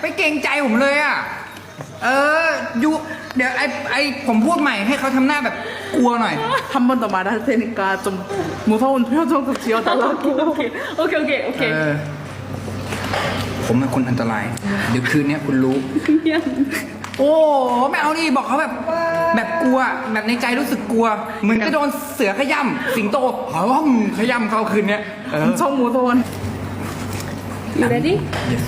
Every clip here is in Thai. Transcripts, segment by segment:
ไปเกรงใจผมเลยอ่ะ เออยูเดี๋ยวไอไอผมพูดใหม่ให้เขาทำหน้าแบบกลัวหน่อย 한 번 더 말할 테니까 좀 무서운 표정 좀 지어달라고. 오케이 오케이 오케이 เอ 오케이 อ ผมเป็นคนอันตราย เดี๋ยวคืนเนี้ยคุณรู้ 미안 โอ้ไม่เอาดิบอกเขาแบบ แบบกลัว แบบในใจรู้สึกกลัว เหมือนจะโดนเสือขย่ำสิงโตหอมขย่ำเขาคืนเนี้ยเออ 엄청 무서운. You ready? yes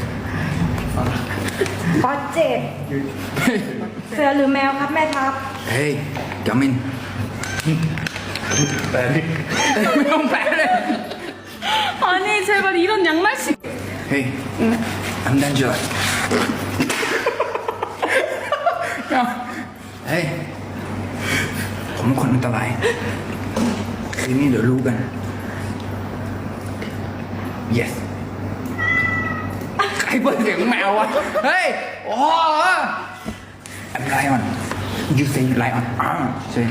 บอสเจ็ดเสือหรือแมวครับแม่ทัพ เฮ้ยกามิน แปลนี่ ไม่ต้องแปลเลย 아니 제발 이런 양말씩 เฮ้ย I'm danger เฮ้ย ผมเป็นคนอันตราย คืนนี้เดี๋ยวรู้กัน yes ใ ครเปิดเสียงแมววะ เฮ้ย โอ้ I'm lion you say lion อ่าใช่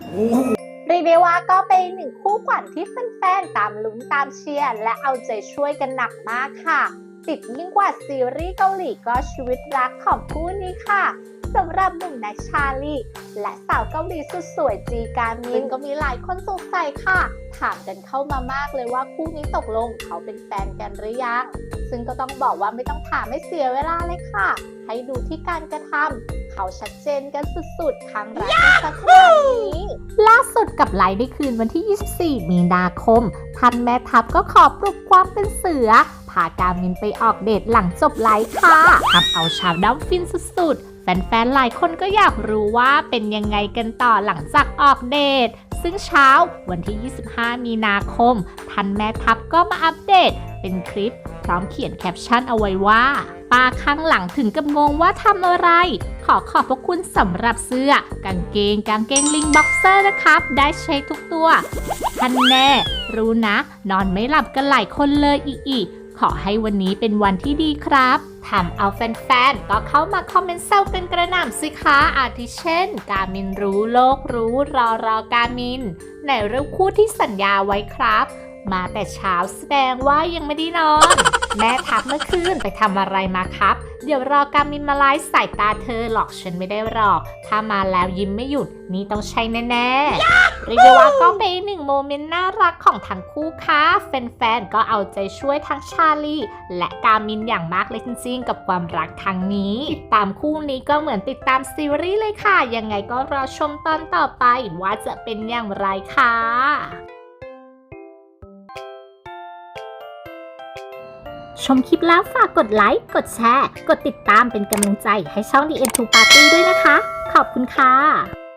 โอ้โหเรียกได้ว่าก็เป็นหนึ่งคู่ขวัญที่แฟนๆตามลุ้นตามเชียร์และเอาใจช่วยกันหนักมากค่ะ ติดยิ่งกว่าซีรีส์เกาหลีก็ชีวิตรักของคู่นี้ค่ะสำหรับหนุ่มแน็กชาลีและสาวเกาหลีสุดสวยจีการมินก็มีหลายคนสงสัยค่ะ ถามกันเข้ามามากเลยว่าคู่นี้ตกลงเขาเป็นแฟนกันหรือยัง ซึ่งก็ต้องบอกว่าไม่ต้องถามให้เสียเวลาเลยค่ะ ให้ดูที่การกระทำเขาชัดเจนกันสุดๆ ครั้งรักกันสักนาดนี้ล่าสุดกับไลฟ์ในคืนวันที่ 24 มีนาคมท่านแม่ทัพก็ขอปลุกความเป็นเสือพาการมินไปออกเดทหลังจบไลฟ์ค่ะทำเอาชาวด้อมฟินสุดๆ แฟนๆ หลายคนก็อยากรู้ว่าเป็นยังไงกันต่อหลังจากออกเดท ซึ่งเช้าวันที่ 25 มีนาคมท่านแม่ทัพก็มาอัปเดต เป็นคลิปพร้อมเขียนแคปชั่นเอาไว้ว่าป้าข้างหลังถึงกับงงว่าทำอะไร ขอขอบพระคุณสำหรับเสื้อ กางเกง กางเกงลิงบ็อกเซอร์นะครับ ได้เช็คทุกตัวท่านแน่ รู้นะ นอนไม่หลับกันหลายคนเลยอีอี ขอให้วันนี้เป็นวันที่ดีครับทำเอาแฟนๆ ก็เข้ามาคอมเมนต์แซวกันกระหน่ำสิคะอาทิเช่น กามินรู้โลกรู้รอรอกามินไหนเรื่องคู่ที่สัญญาไว้ครับ มาแต่เช้าแสดงว่ายังไม่ได้นอน แม่ทักเมื่อคืนไปทำอะไรมาครับ เดี๋ยวรอกามินมาไลฟ์สายตาเธอหลอกฉันไม่ได้หรอก ถ้ามาแล้วยิ้มไม่หยุดนี่ต้องใช่แน่ๆ เรียกได้ว่าก็เป็นหนึ่งโมเมนต์น่ารักของทั้งคู่ค่ะแฟนๆก็เอาใจช่วยทั้งชาลีและกามินอย่างมากเลยจริงๆ กับความรักครั้งนี้ ติดตามคู่นี้ก็เหมือนติดตามซีรีส์เลยค่ะ ยังไงก็รอชมตอนต่อไปว่าจะเป็นอย่างไรค่ะชมคลิปแล้วฝากกดไลค์ กดแชร์ กดติดตามเป็นกำลังใจให้ช่อง The End to Party ด้วยนะคะ ขอบคุณค่ะ